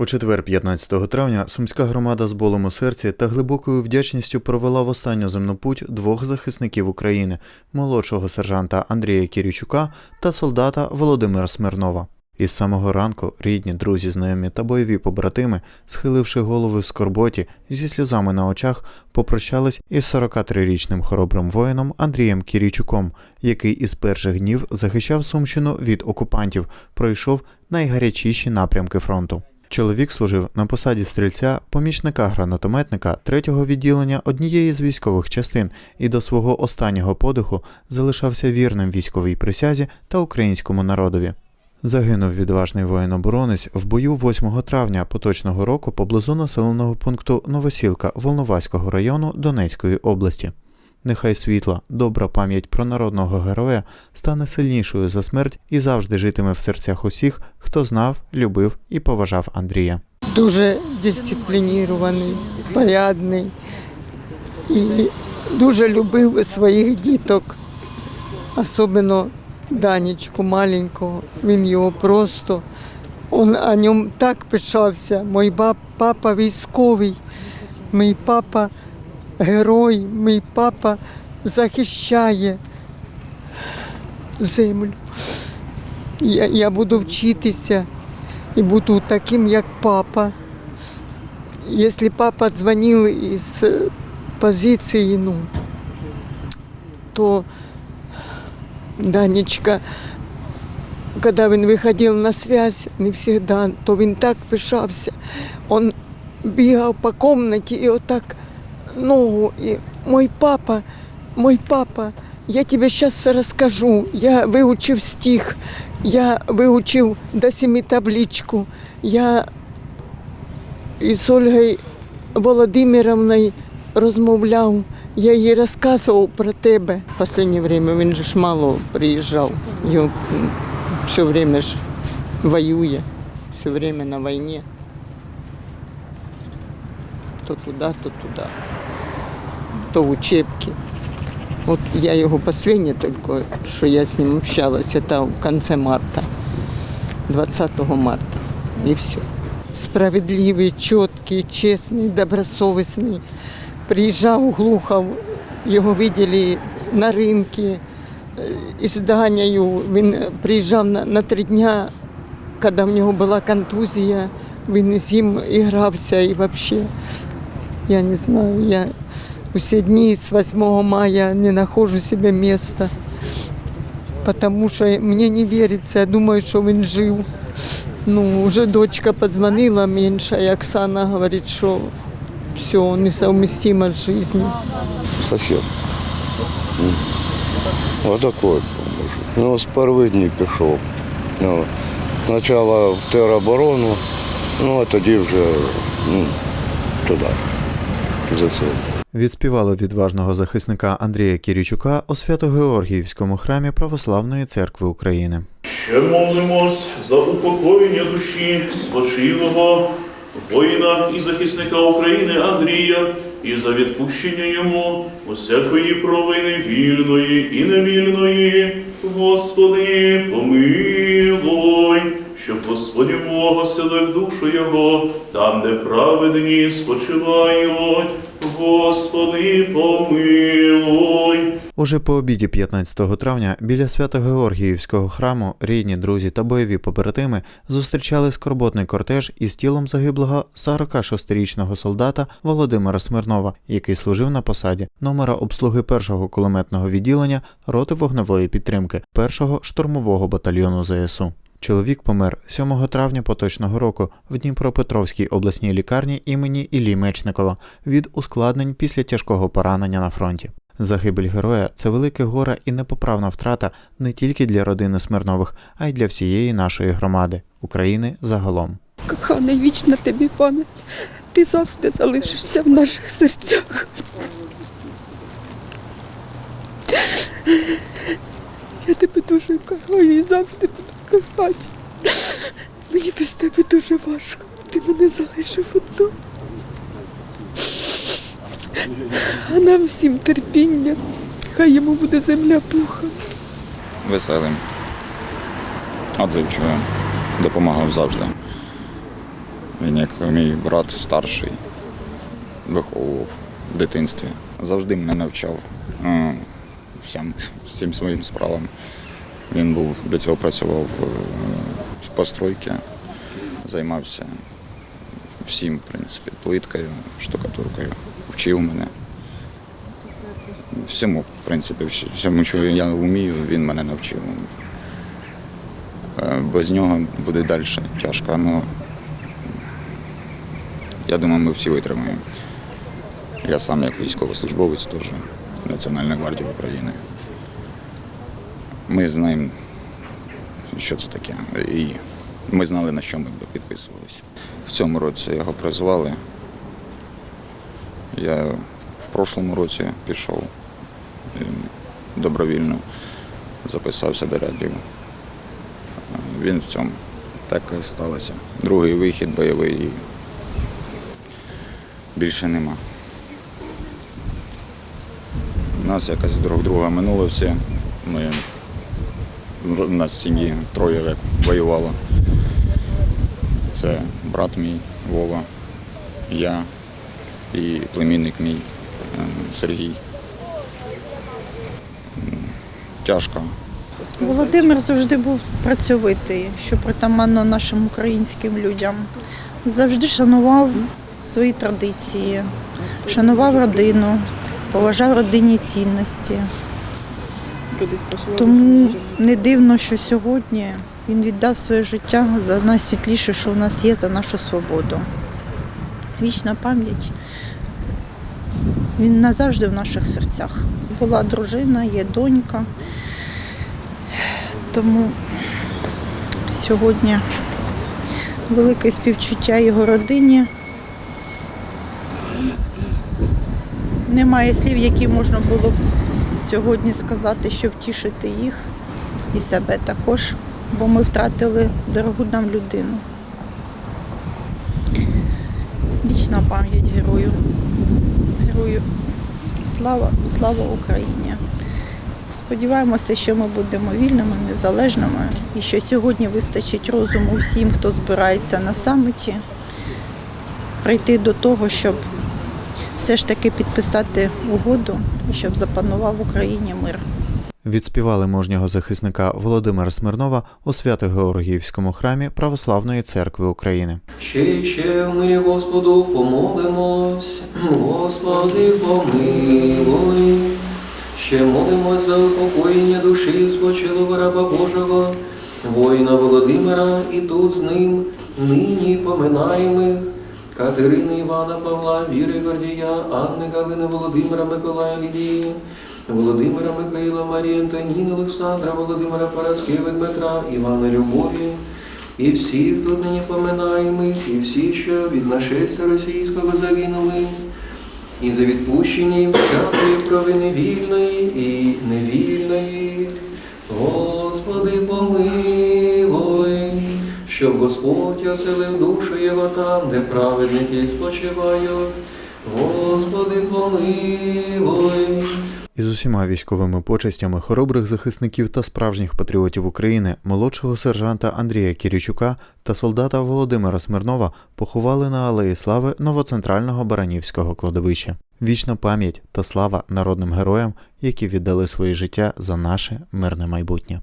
У четвер, 15 травня, сумська громада з болем у серці та глибокою вдячністю провела в останню земну путь двох захисників України молодшого сержанта Андрія Кірічука та солдата Володимира Смирнова. Із самого ранку рідні, друзі, знайомі та бойові побратими, схиливши голови в скорботі зі сльозами на очах, попрощались із 43-річним хоробрим воїном Андрієм Кірічуком, який із перших днів захищав Сумщину від окупантів, пройшов найгарячіші напрямки фронту. Чоловік служив на посаді стрільця, помічника гранатометника третього відділення однієї з військових частин і до свого останнього подиху залишався вірним військовій присязі та українському народові. Загинув відважний воїн-оборонець в бою 8 травня поточного року поблизу населеного пункту Новосілка Волноваського району Донецької області. Нехай світла, добра пам'ять про народного героя стане сильнішою за смерть і завжди житиме в серцях усіх, хто знав, любив і поважав Андрія. дуже дисциплінірований, порядний і дуже любив своїх діток, особливо Данечку маленького. Він його просто, он о ньому так пишався. Мій папа військовий, мій папа герой, мій папа захищає землю. Я, я буду вчитися и буду таким, як папа. Если папа звонил из э, позиции, ну, то Данечка, когда він виходив на связь, не всегда, то він так пишався. Он бігав по комнаті і отак Ногу. І мой папа, мой папа, я тебе сейчас расскажу. Я выучив стих, я выучив до семи табличку. Я із Ольгою Володимировною розмовляв. Я їй розказував про тебе. В останнє время він же ж мало приїжджав. М, все время ж воює, все время на війні. То туди, то туди, то учебки. От я його останнє тільки, що я з ним общалася, це в кінці марта, 20 марта. І все. Справедливий, чіткий, чесний, добросовісний. Приїжджав, глухов, його виділи на ринку е, із Данією. Він приїжджав на, на три дня, коли в нього була контузія, він з ним грався і взагалі, я не знаю, я Усі дні з 8 мая не нахожу себе міста, тому що мені не віриться, я думаю, що він жив. Ну, вже дочка подзвонила менша, і Оксана говорить, що все, несовместимо з життю. сосед. Вот такой мужик. Ну, з первих днів пішов. Ну, спочатку в тероборону, ну а тоді вже ну, туди, за це. Відспівали відважного захисника Андрія Кірічука у Свято-Георгіївському храмі Православної церкви України. Ще молимось за упокоєння душі спочилого воїна і захисника України Андрія і за відпущення йому усякої провини вільної і невільної. Господи, помилуй, щоб Господь Бог оселив душу його там, де праведні спочивають. Господи, помилуй. Уже по обіді 15 травня біля Свято-Георгіївського храму рідні, друзі та бойові побратими зустрічали скорботний кортеж із тілом загиблого 46-річного солдата Володимира Смирнова, який служив на посаді номера обслуги першого кулеметного відділення роти вогневої підтримки першого штурмового батальйону ЗСУ. Чоловік помер 7 травня поточного року в Дніпропетровській обласній лікарні імені Іллі Мечникова від ускладнень після тяжкого поранення на фронті. Загибель героя це велике горе і непоправна втрата не тільки для родини Смирнових, а й для всієї нашої громади України загалом. Коханий, вічна тобі пам'ять. Ти завжди залишишся в наших серцях. Я тебе дуже кохаю і завжди буду кохати. Мені без тебе дуже важко. Ти мене залишив одну. А нам всім терпіння. Хай йому буде земля пуха. веселим, отзивчивим, допомагав завжди. Він як мій брат старший виховував в дитинстві. Завжди мене навчав е, всім, всім своїм справам. Він був до цього працював е, в постройці, займався всім, в принципі, плиткою, штукатуркою, вчив мене. Всьому, в принципі, всьому, що я вмію, він мене навчив. Е, Без нього буде далі тяжко, але я думаю, ми всі витримаємо. Я сам як військовослужбовець теж Національної гвардії України. Ми знаємо, що це таке. І ми знали, на що ми підписувалися. В цьому році його призвали. Я в прошлому році пішов е, добровільно, записався до рядів. Він в цьому так і сталося. Другий вихід бойовий і більше нема. Нас якось друг друга минуло всі. Ми, у нас в сім'ї троє як воювало. Це брат мій Вова, я і племінник мій е, Сергій. Тяжко. Володимир завжди був працьовитий, що притаманно нашим українським людям. Завжди шанував свої традиції, шанував родину, поважав родинні цінності. Тому не дивно, що сьогодні він віддав своє життя за найсвітліше, що в нас є, за нашу свободу. Вічна пам'ять. Він назавжди в наших серцях. Була дружина, є донька. Тому сьогодні велике співчуття його родині. Немає слів, які можна було б сьогодні сказати, щоб втішити їх і себе також, бо ми втратили дорогу нам людину. Вічна пам'ять герою. Герою. Слава, слава Україні! Сподіваємося, що ми будемо вільними, незалежними і що сьогодні вистачить розуму всім, хто збирається на саміті, прийти до того, щоб все ж таки підписати угоду щоб запанував в Україні мир. Відспівали мужнього захисника Володимира Смирнова у Свято-Георгіївському храмі Православної церкви України. Ще й ще в мирі Господу помолимось, Господи помилуй. Ще молимось за упокоєння душі спочилого раба Божого, воїна Володимира, і тут з ним нині поминаємо Катерини Івана Павла, Віри Гордія, Анни Галини Володимира Миколая Лідії, Володимира Михаїла, Марії Антоніни, Олександра, Володимира Параскеви, Дмитра, Івана Любові, і всіх тут нині поминаємо, і всі, що від нашестя російського загинули, і за відпущення всякої провини вільної і невільної. Господи, помилуй, щоб Господь оселив душу його там, де праведники спочивають. Господи, помилуй. Із усіма військовими почестями хоробрих захисників та справжніх патріотів України, молодшого сержанта Андрія Кірічука та солдата Володимира Смирнова поховали на Алеї Слави новоцентрального Баранівського кладовища. Вічна пам'ять та слава народним героям, які віддали своє життя за наше мирне майбутнє.